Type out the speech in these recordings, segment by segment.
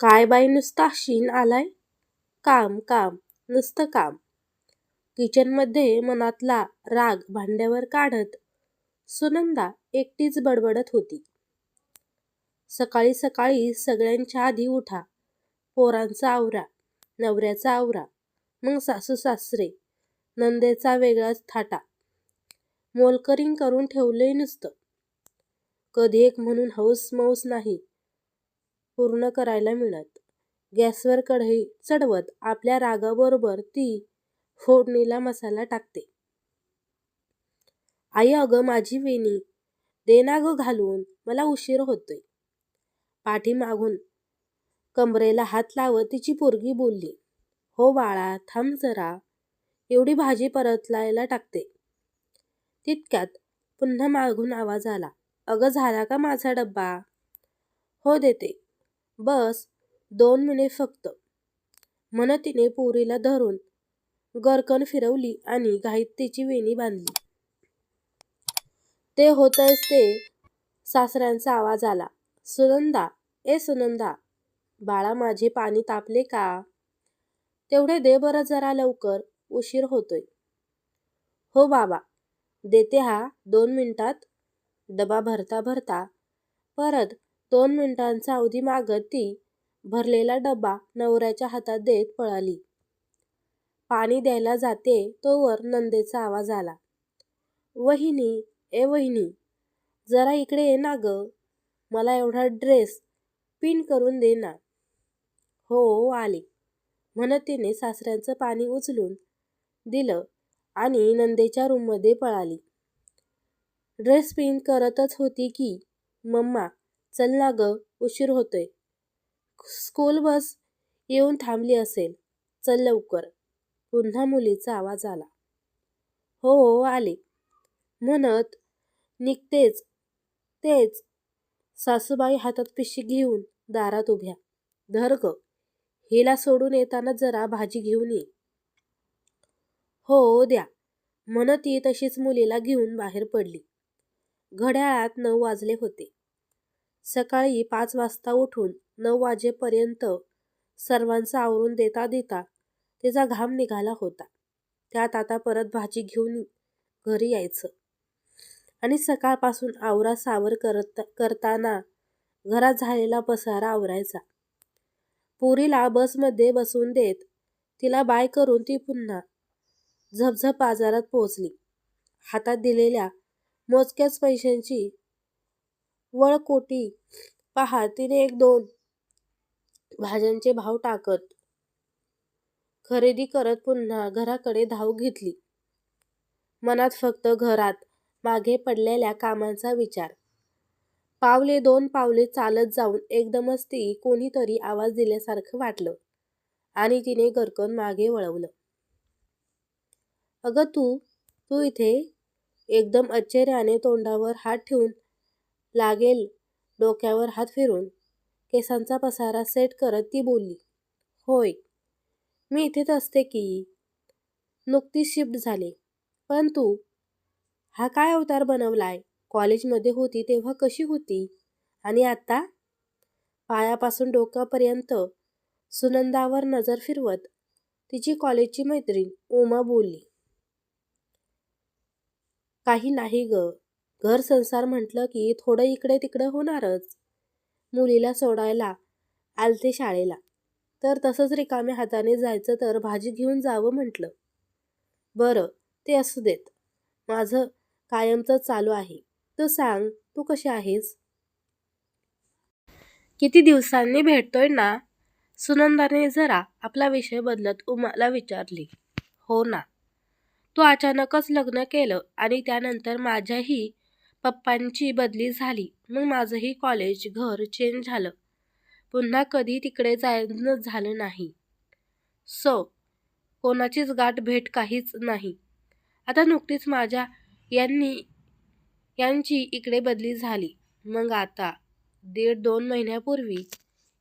काय बाई नुसता शीन आलाय? काम काम नुसतं काम. किचनमध्ये मनातला राग भांड्यावर काढत सुनंदा एकटीच बडबडत होती. सकाळी सकाळी सगळ्यांच्या आधी उठा. पोरांचा आवरा नवऱ्याचा आवरा मग सासू सासरे नंदेचा वेगळाच थाटा. मोलकरिंग करून ठेवलंय नुसतं. कधी एक म्हणून हौस मौस नाही पूर्ण करायला मिळत. गॅसवर कढई चढवत आपल्या रागाबरोबर ती फोडणीला मसाला टाकते. आई अगं माझी वेणी देना गं घालून मला उशीर होतोय. पाठीमागून कमरेला हात लावत तिची पोरगी बोलली हो बाळा थांब जरा एवढी भाजी परतलायला टाकते. तितक्यात पुन्हा मागून आवाज आला अगं झाला का माझा डब्बा? हो देते. बस दोन मिनिट फक्त. म्हणत तिने पोरीला धरून गरकन फिरवली आणि घाईत तिची वेणी बांधली. ते होतच ते सासऱ्यांचा आवाज आला. सुनंदा ए सुनंदा बाळा माझे पाणी तापले का? तेवढे दे बरं जरा लवकर उशीर होतोय. हो बाबा देते हा दोन मिनिटात. डबा भरता भरता परत दोन मिनिटांचा अवधी मागत ती भरलेला डबा नवऱ्याच्या हातात देत पळाली. पाणी द्यायला जाते तोवर नंदेचा आवाज आला. वहिनी ए वहिनी जरा इकडे ये ना ग. मला एवढा ड्रेस पिन करून दे ना. हो, हो आले. म्हणत तिने सासऱ्यांचं पाणी उचलून दिलं आणि नंदेच्या रूममध्ये पळाली. ड्रेस पिन करतच होती की मम्मा चल ना ग उशीर होतोय. स्कूल बस येऊन थांबली असेल. चल लवकर. पुन्हा मुलीचा आवाज आला. हो हो आले. म्हणत निघतेच. तेच. सासूबाई हातात पिशी घेऊन दारात उभ्या. धर ग. हिला सोडून येताना जरा भाजी घेऊन ये. हो द्या. म्हणत ती तशीच मुलीला घेऊन बाहेर पडली. घड्याळात नऊ वाजले होते. सकाळी पाच वाजता उठून नऊ वाजेपर्यंत सर्वांचं आवरून देता देता तिचा घाम निघाला होता. त्यात आता परत भाजी घेऊन घरी यायचं. आणि सकाळपासून आवरा सावर करत करताना घरात झालेला पसारा आवरायचा. पुरीला बसमध्ये बसून देत तिला बाय करून ती पुन्हा झपझप बाजारात पोहोचली. हातात दिलेल्या मोजक्याच पैशांची वळकोटी पहा तिने एक दोन भाज्यांचे भाव टाकत खरेदी करत पुन्हा घराकडे धाव घेतली. मनात फक्त घरात मागे पडलेल्या कामांचा विचार. पावले दोन पावले चालत जाऊन एकदमच ती कोणीतरी आवाज दिल्यासारखं वाटलं आणि तिने गरकन मागे वळवलं. अगं तू तू इथे? एकदम आश्चर्याने तोंडावर हात ठेवून लागेल. डोक्यावर हात फिरून केसांचा पसारा सेट करत ती बोलली होय. मी इथेच असते की. नुकतीच शिफ्ट झाले. पण तू हा काय अवतार बनवलाय? कॉलेजमध्ये होती तेव्हा कशी होती? आणि आता? पायापासून डोक्यापर्यंत सुनंदावर नजर फिरवत तिची कॉलेजची मैत्रीण उमा बोलली काही नाही ग. घर संसार म्हटलं की थोडं इकडे तिकडे होणारच. मुलीला सोडायला आलते शाळेला. तर तसंच रिकाम्या हाताने जायचं तर भाजी घेऊन जावं म्हटलं. बरं ते असू देत. माझं कायमचं चालू आहे. तू सांग तू कशी आहेस? किती दिवसांनी भेटतोय ना? सुनंदाने जरा आपला विषय बदलत उमाला विचारली. हो ना. तू अचानकच लग्न केलं आणि त्यानंतर माझ्याही पप्पांची बदली झाली. मग माझंही कॉलेज घर चेंज झालं. पुन्हा कधी तिकडे जायचं झालं नाही. सो कोणाचीच गाठ भेट काहीच नाही. आता नुकतीच माझ्या यांनी यांची इकडे बदली झाली. मग आता दीड दोन महिन्यापूर्वी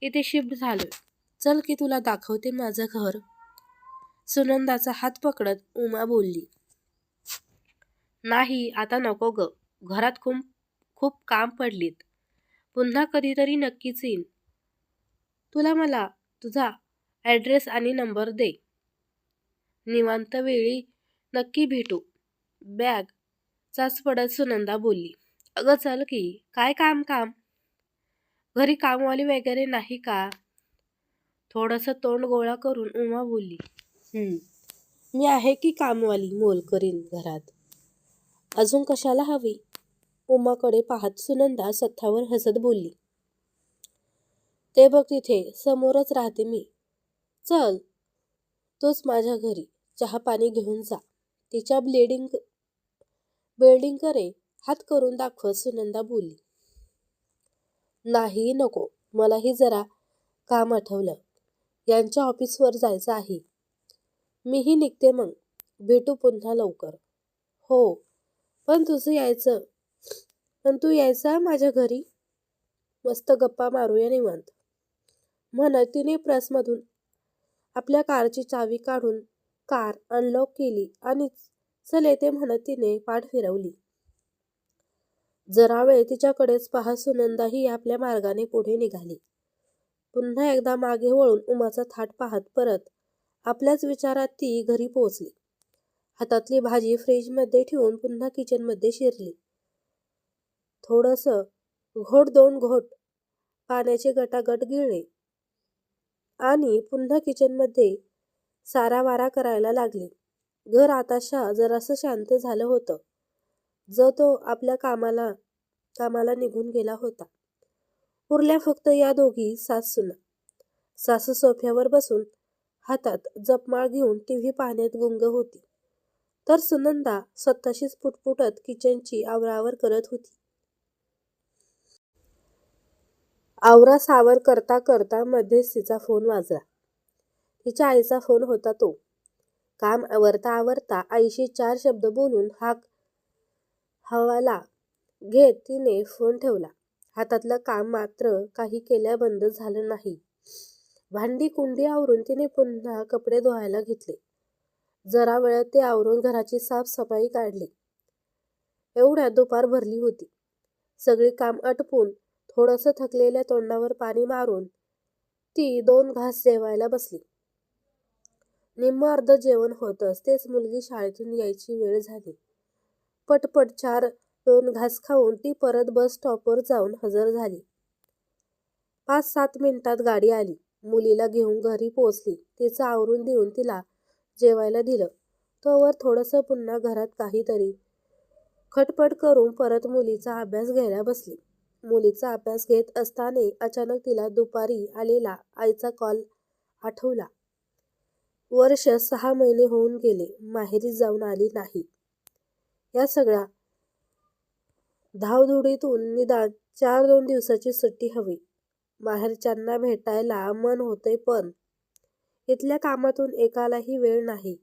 इथे शिफ्ट झालं चल की तुला दाखवते माझं घर. सुनंदाचा हात पकडत उमा बोलली. नाही आता नको ग. घरात खूप खूप काम पडलीत. पुन्हा कधीतरी नक्कीच येईन. तुला मला तुझा ॲड्रेस आणि नंबर दे. निवांत वेळी नक्की भेटू. बॅग चाच पडत सुनंदा बोलली. अगं चल की काय काम काम? घरी कामवाली वगैरे नाही का? थोडंसं तोंड गोळा करून उमा बोलली. मी आहे की कामवाली मोल करीन घरात? अजून कशाला हवी? उमाकडे पाहत सुनंदा सथ्यावर हसत बोलली. ते बघ तिथे समोरच राहते मी. चल. तूच माझ्या घरी. चहा पाणी घेऊन जा. तिच्या ब्लेडिंग बिल्डिंगकडे हात करून दाखवत सुनंदा बोलली. नाही नको. मलाही जरा काम आठवलं. यांच्या ऑफिसवर जायचं आहे. मीही निघते मग. भेटू पुन्हा लवकर. हो. पण तुझं यायचं. पण तू यायचा माझ्या घरी. मस्त गप्पा मारूया निवांत. म्हणत तिने प्रेसमधून आपल्या कारची चावी काढून कार अनलॉक केली आणि चल येते म्हणत तिने पाठ फिरवली. जरा वेळ तिच्याकडेच पाहत सुनंदाही आपल्या मार्गाने पुढे निघाली. पुन्हा एकदा मागे वळून उमाचा थाट पाहत परत आपल्याच विचारात ती घरी पोहोचली. हातातली भाजी फ्रीजमध्ये ठेवून पुन्हा किचनमध्ये शिरली. थोडंसं घोट दोन घोट पाण्याचे गटागट गिळले आणि पुन्हा किचनमध्ये सारावारा करायला लागली. घर आताशा जरासं शांत झालं होतं. जो तो आपल्या कामाला कामाला निघून गेला होता. उरल्या फक्त या दोघी सासूना. सासू सोफ्यावर बसून हातात जपमाळ घेऊन टी व्ही पाहण्यात गुंग होती. तर सुनंदा स्वतःशीच पुटपुटत किचनची आवरावर करत होती. आवरा सावर करता करता मध्येच तिचा फोन वाजला. तिच्या आईचा फोन होता तो. काम आवरता आवरता आईशी चार शब्द बोलून हाक हवाला घेत तिने फोन ठेवला. हातातलं काम मात्र काही केल्या बंद झालं नाही. भांडी कुंडी आवरून तिने पुन्हा कपडे धुवायला घेतले. जरा वेळात ते आवरून घराची साफसफाई काढली. एवढ्या दुपार भरली होती. सगळी काम आटपून थोडंसं थकलेल्या तोंडावर पाणी मारून ती दोन घास जेवायला बसली. निम्म अर्ध जेवण होतंच तेच मुलगी शाळेतून यायची वेळ झाली. पटपट चार दोन घास खाऊन ती परत बस स्टॉपवर जाऊन हजर झाली. पाच सात मिनिटात गाडी आली. मुलीला घेऊन घरी पोचली तिचं आवरून देऊन तिला जेवायला दिलं. तोवर थोडंसं पुन्हा घरात काहीतरी खटपट करून परत मुलीचा अभ्यास घ्यायला बसली. मुलीचा अभ्यास घेत असताना अचानक तिला दुपारी आलेला आईचा कॉल आठवला. वर्ष सहा महिने होऊन गेले माहेरी जाऊन आली नाही. या सगळ्या धावधुडीतून निदान चार दोन दिवसाची सुट्टी हवी. माहेरच्यांना भेटायला मन होते पण इथल्या कामातून एकालाही वेळ नाही.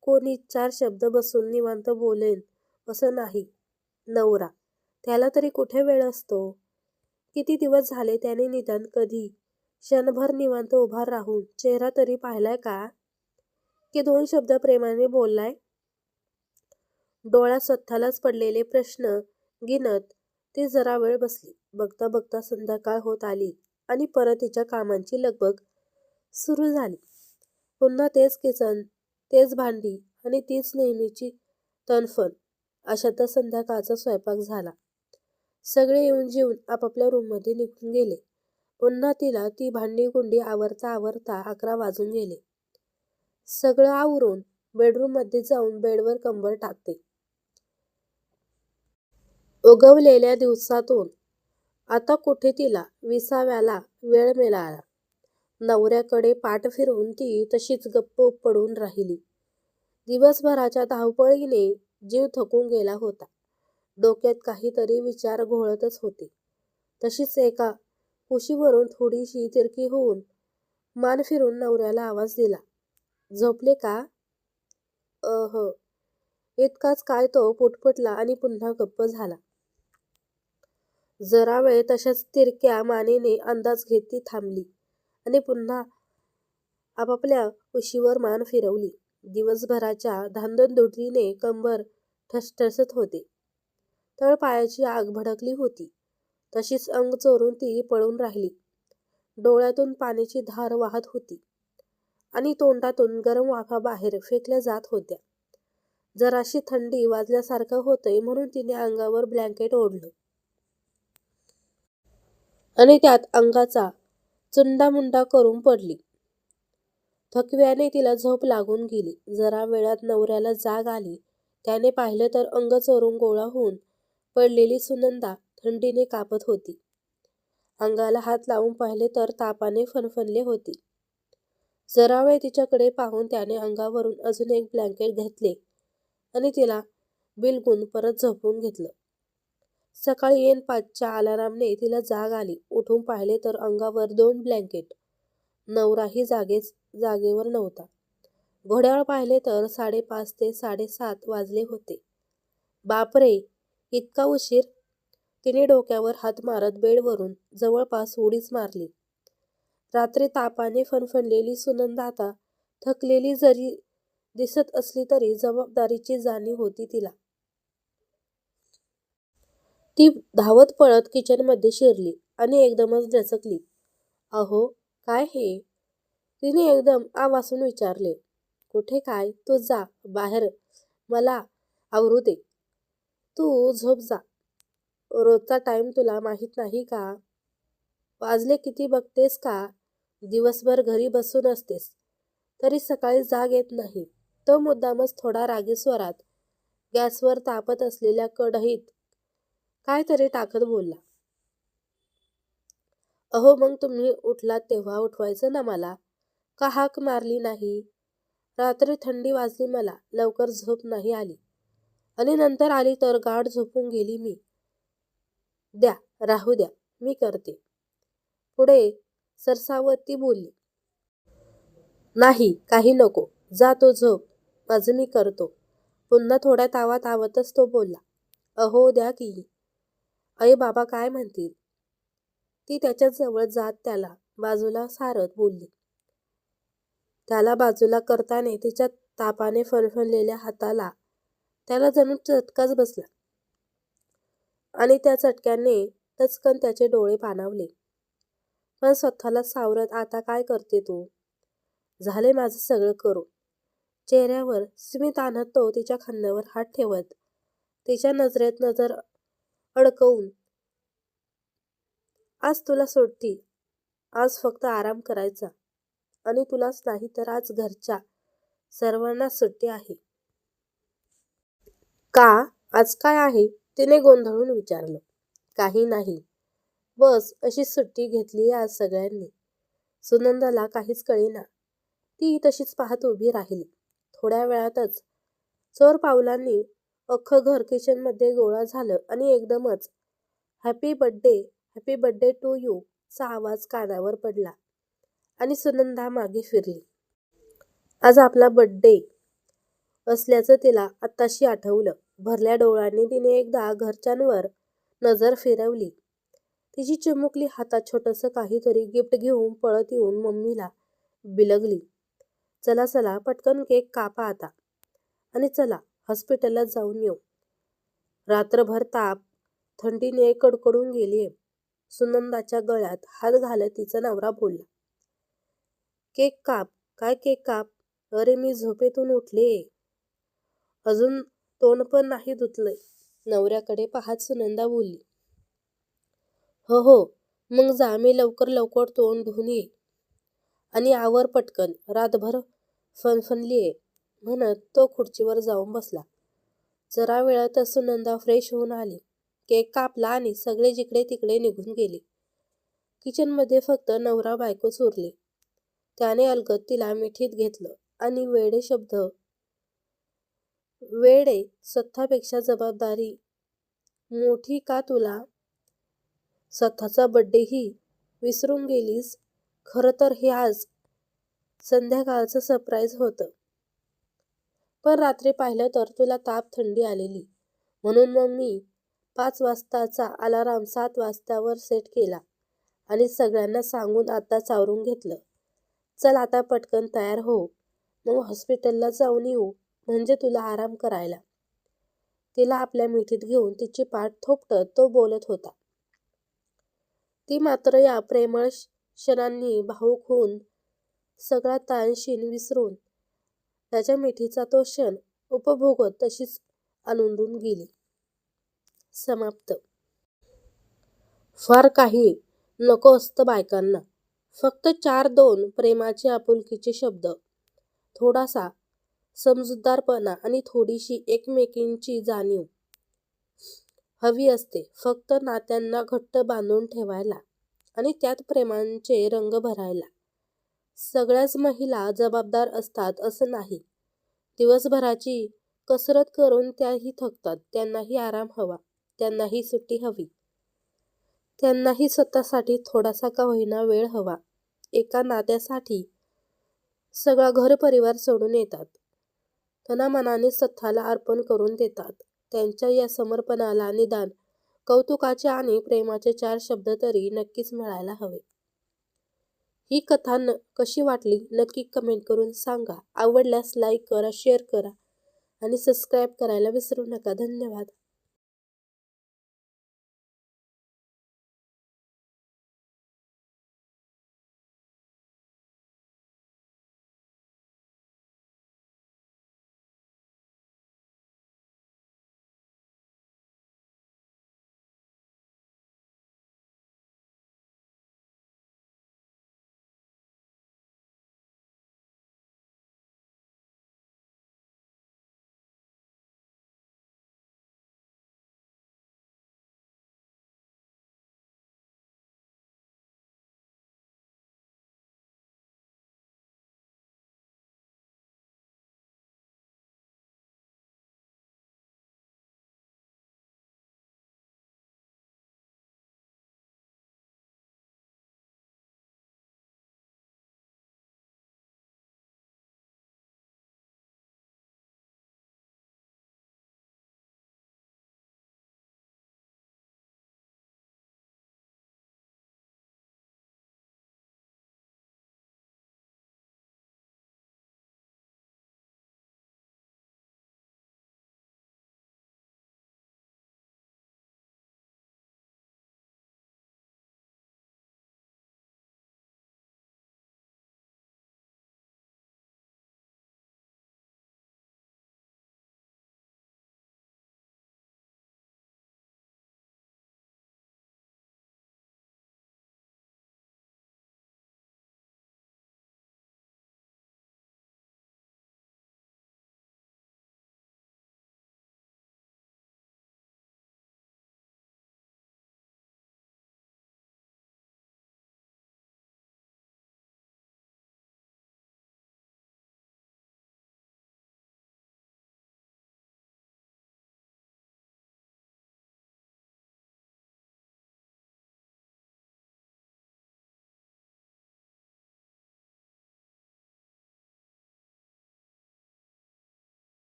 कोणी चार शब्द बसून निवांत बोलेन असं नाही. नवरा त्याला तरी कुठे वेळ असतो? किती दिवस झाले त्याने निदान कधी क्षणभर निवांत उभा राहून चेहरा तरी पाहिलाय का? की दोन शब्द प्रेमाने बोललाय? डोळ्यात स्वतःलाच पडलेले प्रश्न गिनत ती जरा वेळ बसली. बघता बघता संध्याकाळ होत आली आणि परत तिच्या कामांची लगबग सुरू झाली. पुन्हा तेच किचन तेच भांडी आणि तीच नेहमीची तणफण अशातच संध्याकाळचा स्वयंपाक झाला. सगळे येऊन जेवून आपापल्या रूममध्ये निघून गेले. पुन्हा तिला ती भांडी कुंडी आवरता आवरता अकरा वाजून गेले. सगळं आवरून बेडरूममध्ये जाऊन बेडवर कंबर टाकते. उगवलेल्या दिवसातून आता कुठे तिला विसाव्याला वेळ मिळाला? नवऱ्याकडे पाठ फिरवून ती तशीच गप्प पडून राहिली. दिवसभराच्या धावपळीने जीव थकून गेला होता. डोक्यात काहीतरी विचार घोळतच होते. तशीच एका कुशीवरून थोडीशी तिरकी होऊन मान फिरून नवऱ्याला आवाज दिला. झोपले का? अह इतकाच काय तो पुटपुटला आणि पुन्हा गप्प झाला. जरा वेळ तशाच तिरक्या मानेने अंदाज घेत ती थांबली. आणि पुन्हा आपापल्या उशीवर मान फिरवली. दिवसभराच्या धांदणदुडीने कंबर ठसठसत होते. तळपायाची आग भडकली होती. तशीच अंग चोरून ती पळून राहिली. डोळ्यातून पाण्याची धार वाहत होती. आणि तोंडातून गरम वाफा बाहेर फेकल्या जात होत्या. जराशी थंडी वाजल्यासारखं होतंय म्हणून तिने अंगावर ब्लँकेट ओढलं. आणि त्यात अंगाचा चुंडामुंडा करून पडली. थकव्याने तिला झोप लागून गेली. जरा वेळात नवऱ्याला जाग आली. त्याने पाहिलं तर अंग चोरून गोळा होऊन पडलेली सुनंदा थंडीने कापत होती. अंगाला हात लावून पाहिले तर तापाने फणफणले होती. जरा वेळ तिच्याकडे पाहून त्याने अंगावरून अजून एक ब्लँकेट घेतले आणि तिला बिलगून परत झोपून घेतलं. सकाळी येन पाचच्या अलारामने. तिला जाग आली. उठून पाहिले तर अंगावर दोन ब्लँकेट. नवराही जागेच जागेवर नव्हता. घोड्यावर पाहिले तर साडेपाच ते साडेसात वाजले होते. बापरे! इतका उशीर? तिने डोक्यावर हात मारत बेडवरून जवळपास उडीच मारली. रात्री तापाने फणफणलेली सुनंदा आता थकलेली जरी दिसत असली तरी जबाबदारीची जाणीव होती तिला. ती धावत पळत किचनमध्ये शिरली आणि एकदमच दचकली अहो काय हे? तिने एकदम आवासून विचारले. कुठे काय? तू जा बाहेर. मला आवरू दे. तू झोप जा. रोजचा टाईम तुला माहीत नाही का? वाजले किती बघतेस का? दिवसभर घरी बसून असतेस. तरी सकाळी जाग येत नाही. तो मुद्दामच थोडा रागी स्वरात गॅसवर तापत असलेल्या कढईत काहीतरी टाकत बोलला. अहो मग तुम्ही उठलात तेव्हा उठवायचं ना मला? का हाक मारली नाही? रात्री थंडी वाजली मला लवकर झोप नाही आली. आणि नंतर आली तर गाढ झोपून गेली मी. द्या राहू द्या मी करते. पुढे सरसावती बोलली. नाही काही नको जा तो झोप माझं मी करतो. पुन्हा थोड्या तावात आवतच तो बोलला. अहो द्या की. आई बाबा काय म्हणतील? ती त्याच्याजवळ जात त्याला बाजूला सारत बोलली. त्याला बाजूला करताने तिच्या तापाने फणफणलेल्या हाताला त्याला जणू चटकाच बसला. आणि त्या चटक्याने टचकन त्याचे डोळे पाणावले. पण स्वतःला सावरत आता काय करते तू? झाले माझं सगळं करू चेहऱ्यावर स्मित आणत तो तिच्या खांद्यावर हात ठेवत तिच्या नजरेत नजर अडकवून. आज तुला सोडती. आज फक्त आराम करायचा. आणि तुलाच नाही तर आज घरच्या सर्वांना सुट्टी आहे. का? आज काय आहे? तिने गोंधळून विचारलं. काही नाही. बस अशी सुट्टी घेतली आज सगळ्यांनी. सुनंदाला काहीच कळेना. ती तशीच पाहत उभी राहिली. थोड्या वेळातच चोर पावलांनी अख्खं घर किचनमध्ये गोळा झालं आणि एकदमच happy birthday happy birthday to you चा आवाज कानावर पडला आणि सुनंदा मागे फिरली. आज आपला बड्डे असल्याचं तिला आत्ताशी आठवलं. भरल्या डोळ्यांनी तिने एकदा घरच्यांवर नजर फिरवली. तिची चिमुकली हातात छोटंसं काहीतरी गिफ्ट घेऊन पळत येऊन मम्मीला बिलगली. चला चला पटकन केक कापा आता. आणि चला हॉस्पिटलला जाऊन येऊ. रात्रभर ताप थंडीने कडकडून गेलीये. सुनंदाच्या गळ्यात हात घालत तिचा नवरा बोलला केक काप काय केक काप? अरे मी झोपेतून उठले. अजून तोंड पण नाही धुतलंय नवऱ्याकडे पाहत सुनंदा बोलली हो हो मग जा मी लवकर लवकर तोंड धुवून ये आणि आवर पटकन रातभर फनफनलीये म्हणत तो खुर्चीवर जाऊन बसला. जरा वेळातच सुनंदा फ्रेश होऊन आली. केक कापला आणि सगळे जिकडे तिकडे निघून गेले. किचनमध्ये फक्त नवरा बायकोच उरले त्याने अलगत तिला मिठीत घेतलं आणि वेडे शब्द वेडे स्वतःपेक्षा जबाबदारी मोठी का तुला? स्वतःचा बड्डेही विसरून गेलीस? खरं तर हे आज संध्याकाळचं सरप्राईज होतं. पण रात्री पाहिलं तर तुला ताप थंडी आलेली. म्हणून मग मी पाच वाजताचा अलाराम सात वाजतावर सेट केला आणि सगळ्यांना सांगून आता चावरून घेतलं. चल आता पटकन तयार हो. मग हॉस्पिटलला जाऊन येऊ. म्हणजे तुला आराम करायला. तिला आपल्या मिठीत घेऊन तिची पाठ थोपटत तो बोलत होता. ती मात्र या प्रेमळ क्षणांनी भाऊक होऊन सगळा ताणशीन विसरून त्याच्या मिठीचा तो क्षण उपभोगत तशीच आनंदून गेली. समाप्त. फार काही नको असतं बायकांना. फक्त चार दोन प्रेमाचे आपुलकीचे शब्द, थोडासा समजूतदारपणा आणि थोडीशी एकमेकींची जाणीव हवी असते फक्त नात्यांना घट्ट बांधून ठेवायला आणि त्यात प्रेमांचे रंग भरायला. सगळ्याच महिला जबाबदार असतात असं नाही. दिवसभराची कसरत करून त्याही थकतात. त्यांनाही आराम हवा. त्यांनाही सुट्टी हवी. त्यांनाही स्वतःसाठी थोडासा का होईना वेळ हवा. एका नात्यासाठी सगळा घरपरिवार सोडून येतात. तनामनाने स्वतःला अर्पण करून देतात. त्यांच्या या समर्पणाला निदान कौतुकाचे आणि प्रेमाचे चार शब्द तरी नक्कीच मिळायला हवे. ही कथा न कशी वाटली नक्की कमेंट करून सांगा. आवडल्यास लाईक करा, शेअर करा आणि सबस्क्राईब करायला विसरू नका. धन्यवाद.